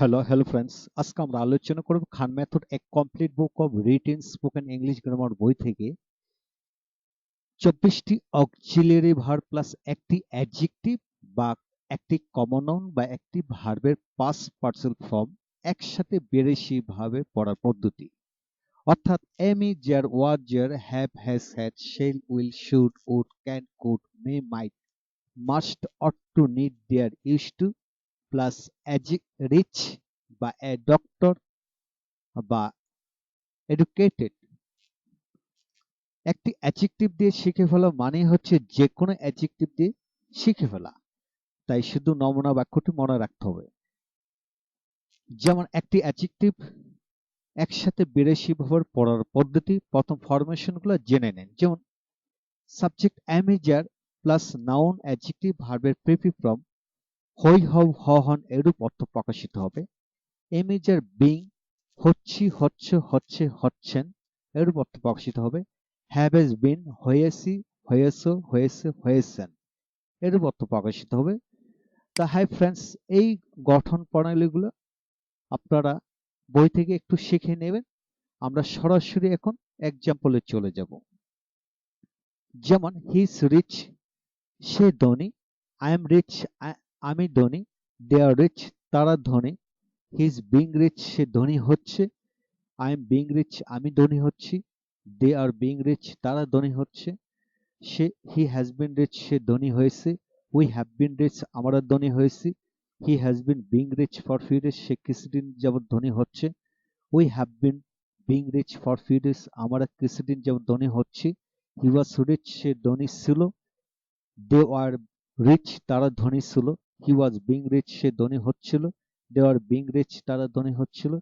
Hello hello friends আজকে আমরা আলোচনা করব খান মেথড এক complete book of written spoken English grammar বই থেকে। চব্বিশটি অক্সিলিয়ারি ভার্ব প্লাস একটি অ্যাডজেক্টিভ বা একটি কমন নাউন বা একটি ভার্বের পাস পার্সেল ফর্ম একসাথে বেরেসি ভাবে পড়ার পদ্ধতি। অর্থাৎ am is are was were have has had shall will should would can could may might must ought to need dare use to plus rich বা ডক্টর বা এডুকেটেড একটি অ্যাডজেক্টিভ দিয়ে শিখে ফেলা মানে হচ্ছে যে কোনো অ্যাডজেক্টিভ দিয়ে শিখে ফেলা। তাই শুধু নমুনা বাক্যটি মনে রাখতে হবে। যেমন একটি অ্যাডজেক্টিভ একসাথে বিরাশি ভাবে পড়ার পদ্ধতি প্রথম ফরমেশনগুলো জেনে নেন। যেমন subject am is are plus noun adjective ভার্বের প্রেপি ফ্রম হও হ হন এরূপ অর্থ প্রকাশিত হবে। এমেজার বিং হচ্ছি হচ্ছে হচ্ছে হচ্ছেন এরূপ অর্থ প্রকাশিত হবে। হ্যাভ এজ বিন হয়েছি, হয়েছ, হয়েছে, হয়েছেন এরূপ অর্থ প্রকাশিত হবে। তা হাই ফ্রেন্ডস, এই গঠন প্রণালীগুলো আপনারা বই থেকে একটু শিখে নেবেন। আমরা সরাসরি এখন এক্সাম্পলে চলে যাব। যেমন হিস রিচ সে ধনী আই এম রিচ আমি ধনী দে আর রিচ তারা ধনী। হিজ বিং রিচ সে ধনী হচ্ছে। আই এম বিং রিচ আমি ধনী হচ্ছি। দে আর বিং রিচ তারা ধনী হচ্ছে। সে হি হ্যাজ বিন রিচ সে ধনী হয়েছে। উই হ্যাভ বিন রিচ আমরা ধনী হয়েছি। He has been being rich for few days সে কিছুদিন যাবৎ ধনী হচ্ছে। We have been being rich for few days আমরা কিছুদিন যাবৎ ধনী হচ্ছি। হি ওয়াজ রিচ সে ধনী ছিল। দে আর রিচ তারা ধনী ছিল। হি ওয়াজ বিং রিচ সে ধনী হচ্ছিল। দে আর বিং রিচ তারা ধনী হচ্ছিল।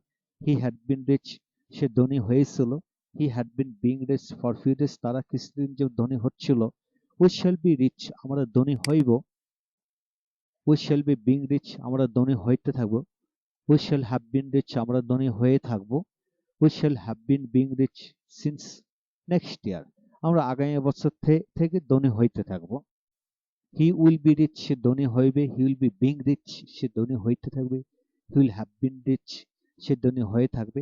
হি হ্যাড বিন রিচ সে ধনী হয়েছিল। He had been being rich for few days তারা কিছুদিন যে ধনী হচ্ছিল। উই শ্যাল বি রিচ আমরা ধনী হইব। We shall be being rich আমরা ধনী হইতে থাকব। We shall have been rich আমরা ধনী হয়ে থাকব। We shall have been being rich since next year আমরা আগামী বছর থেকে ধনী হইতে থাকব। হি উইল বি রিচ সে ধনী হইবে। He will be being rich সে ধনী হইতে থাকবে। He will have been rich সে ধনী হয়ে থাকবে।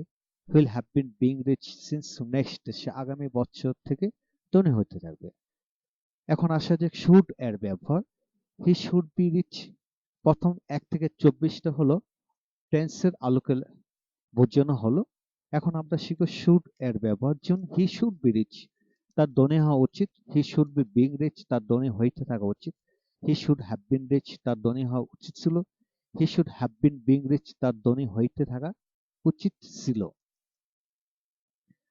He will have been being rich since next সে আগামী বছর থেকে ধনী হইতে থাকবে। এখন আসা যাক শুড এর ব্যবহার। হি শুড বি রিচ প্রথম এক থেকে চব্বিশটা হলো টেন্সের আলোকে বোঝানো হলো। এখন আমরা শিখব শুড এর ব্যবহার। যেমন হি শুড বি রিচ তার ধনী হওয়া উচিত। He should be being rich তার ধনী হইতে থাকা উচিত। He should have been rich তার ধনী হওয়া উচিত ছিল। He should have been being rich তার ধনী হইতে থাকা উচিত ছিল।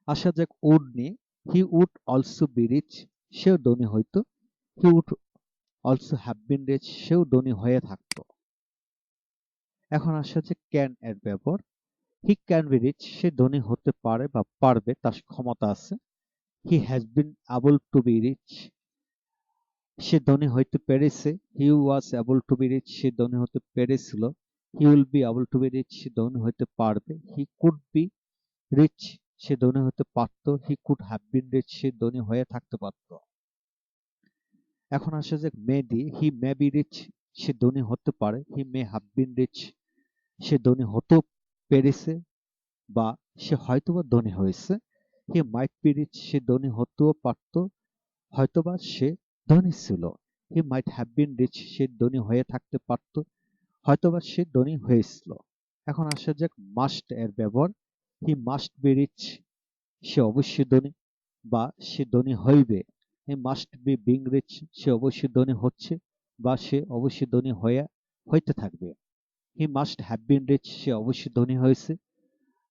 আসা যাক উড নিয়ে। He would also be rich সেও ধনী হইতো। He would also have been rich সেও ধনী হয়ে থাকতো। এখন আসা যাক ক্যান এর ব্যবহার। হি ক্যান বি রিচ সে ধনী হতে পারে বা পারবে, তার ক্ষমতা আছে। He has been able to be rich সে ধনী হইতে পেরেছে। He was able to be rich সে ধনী হতে পেরেছিল। He will be able to be rich সে ধনী হইতে পারবে। হি কুড বি রিচ সে ধনী হতে পারত। He could have been rich সে ধনী হয়ে থাকতে পারত। এখন আসা যাক মে হি মে বি রিচ সে ধনী হতে পারে। হি মে হ্যাভ বিন রিচ সে ধনী হতেও পেরেছে বা সে হয়তোবা ধনী হয়েছে। হি মাইট বি রিচ সে ধনী হতেও পারত, হয়তোবা সে ধনী ছিল। হি মাইট হ্যাভ বিন রিচ, সে ধনী হয়ে থাকতে পারত, হয়তোবা সে ধনী হয়েছিল। এখন আসা যাক মাস্ট এর ব্যবহার। হি মাস্ট বি রিচ, সে অবশ্যই ধনী, বা সে ধনী হইবে। He must be being rich, সে অবশ্যই ধনী হচ্ছে, বা সে অবশ্যই ধনী হয়ে, হইতে থাকবে। He must have been rich, সে অবশ্যই ধনী হয়েছে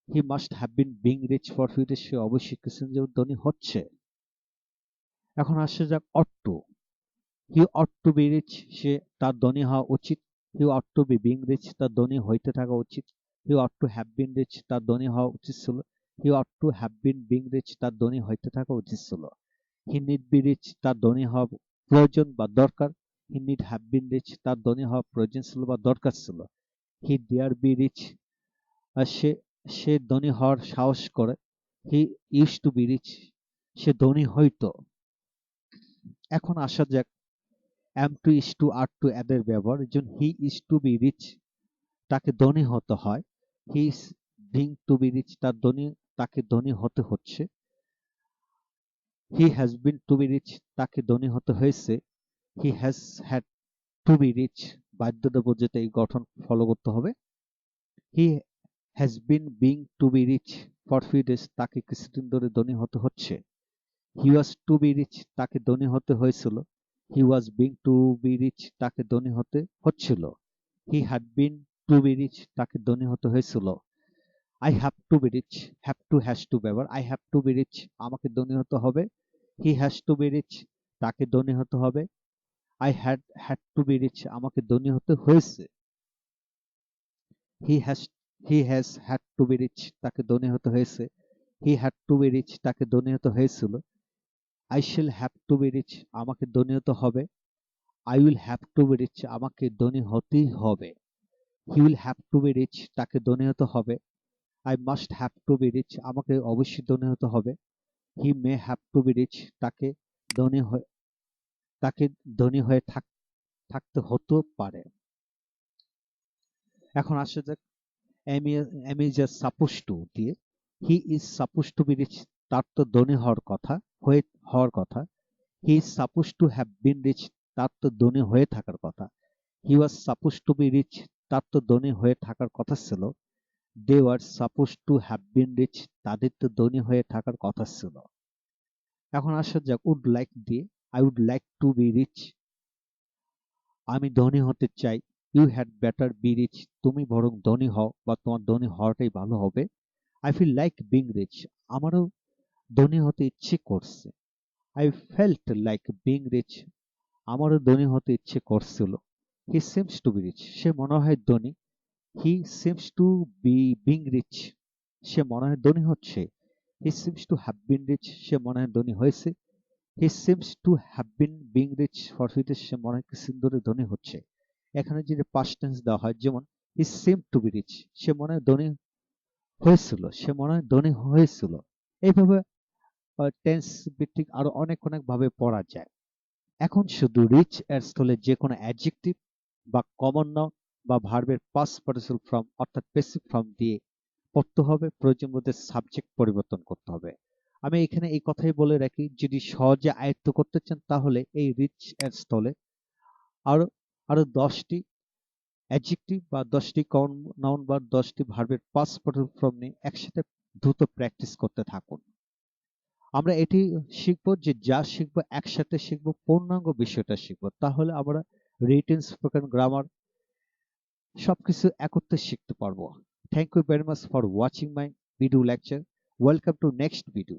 he must have been being rich for future সে অবশ্যই কিছুদিন ধনী হচ্ছে। এখন আসে যাক ought to he ought to be rich সে তার ধনী হওয়া উচিত। He ought to be being rich তার ধনী হইতে থাকা উচিত। He ought to have been rich তার ধনী হওয়া উচিত ছিল। He ought to have been being rich তার ধনী হইতে থাকা উচিত ছিল। হি নিড বি রিচ তার ধনী হওয়া প্রয়োজন বা দরকার। He need have been rich তার ধনী হওয়া প্রয়োজন ছিল বা দরকার ছিল। হি ডিয়ার বি রিচ সে সে ধনী হওয়ার সাহস করে। He use to be rich সে ধনী হইতো। এখন আসা যাক। Am to is to are to এদের ব্যবহার। যেমন he is to be rich তাকে ধনী হতে হয়। He is being to be rich তার ধনী, তাকে ধনী হতে হচ্ছে। He has been to be rich তাকে ধনী হতে হয়েছে। He has had to be rich বাধ্যতা বোঝাতে এই গঠন ফলো করতে হবে। He has been being to be rich for few days তাকে কিছুদিন ধরে ধনী হতে হচ্ছে। He was to be rich তাকে ধনী হতে হয়েছিল। He was being to be rich তাকে ধনী হতে হচ্ছিল। He had been to be rich তাকে ধনী হতে হয়েছিল। I have to be rich have to has to ব্যবহার I have to be rich আমাকে ধনী হতে হবে। He has to be rich তাকে ধনী হতে হবে। I had had to be rich আমাকে ধনী হতে হয়েছে। He has he has had to be rich তাকে ধনী হতে হয়েছে। He had to be rich তাকে ধনী হতে হয়েছিল। আই শিল হ্যাভ টু বি রিচ আমাকে ধনী হতে হবে। I will have to be rich আমাকে ধনী হতেই হবে। He will have to be rich তাকে ধনী হতে হবে। I must have to be rich আমাকে অবশ্যই ধনী হতে হবে। He may have to be rich তাকে ধনী হয়ে, তাকে ধনী হয়ে থাক, থাকতে হতে পারে। এখন আসা যাক এম ইজ সাপোজ টু দিয়ে he is suppose to be rich তার তো ধনী হওয়ার কথা, হয়ে, হওয়ার কথা। He is suppose to have been rich তার তো ধনী হয়ে থাকার কথা। He was suppose to be rich তার তো ধনী হয়ে থাকার কথা ছিল। They were suppose to have been rich তাদের তো ধনী হয়ে থাকার কথা ছিল। এখন আসা যাক উড লাইক দিয়ে I would like to be rich আমি ধনী হতে চাই। You had better be rich তুমি বরং ধনী হও বা তোমার ধনী হওয়াটাই ভালো হবে। I feel like being rich আমারও ধনী হতে ইচ্ছে করছে। I felt like being rich আমারও ধনী হতে ইচ্ছে করছিল। He seems to be rich সে মনে হয় ধনী। He seems to be being rich সে মনে হয় ধনী হচ্ছে। He seems to have been rich সে মনে হয় ধনী হয়েছে। He seems to have been being rich for future সে মনে হয় কিছুদিন ধরে ধনী হচ্ছে। এখানে যদি পাস্ট টেন্স দেওয়া হয়, যেমন he seem to be rich সে মনে হয় ধনী হয়েছিল, সে মনে হয় ধনী হয়েছিল। এইভাবে টেন্স ভিত্তিক আরও অনেক অনেক ভাবে পড়া যায়। এখন শুধু রিচ এর স্থলে যে কোনো অ্যাডজেক্টিভ বা কমন নাউন বা ভার্বের পাস্ট পার্টিসিপাল ফর্ম অর্থাৎ বেসিক ফর্ম দিয়ে পড়তে হবে, প্রয়োজন মধ্যে সাবজেক্ট পরিবর্তন করতে হবে। আমি এখানে এই কথাই বলে রাখি, যদি সহজে আয়ত্ত করতে চান, তাহলে এই রিচ এর স্থলে আরও আরও দশটি অ্যাডজেক্টিভ বা দশটি নাউন বা দশটি ভার্বের পাস্ট পার্টিসিপাল ফর্ম নিয়ে একসাথে দ্রুত প্র্যাকটিস করতে থাকুন। আমরা এটি শিখব যে যা শিখব, একসাথে শিখব, পূর্ণাঙ্গ বিষয়টা শিখব। তাহলে আমরা রিটেন স্পোকেন গ্রামার সবকিছু একত্রে শিখতে পারব। Thank you very much for watching my video lecture welcome to next video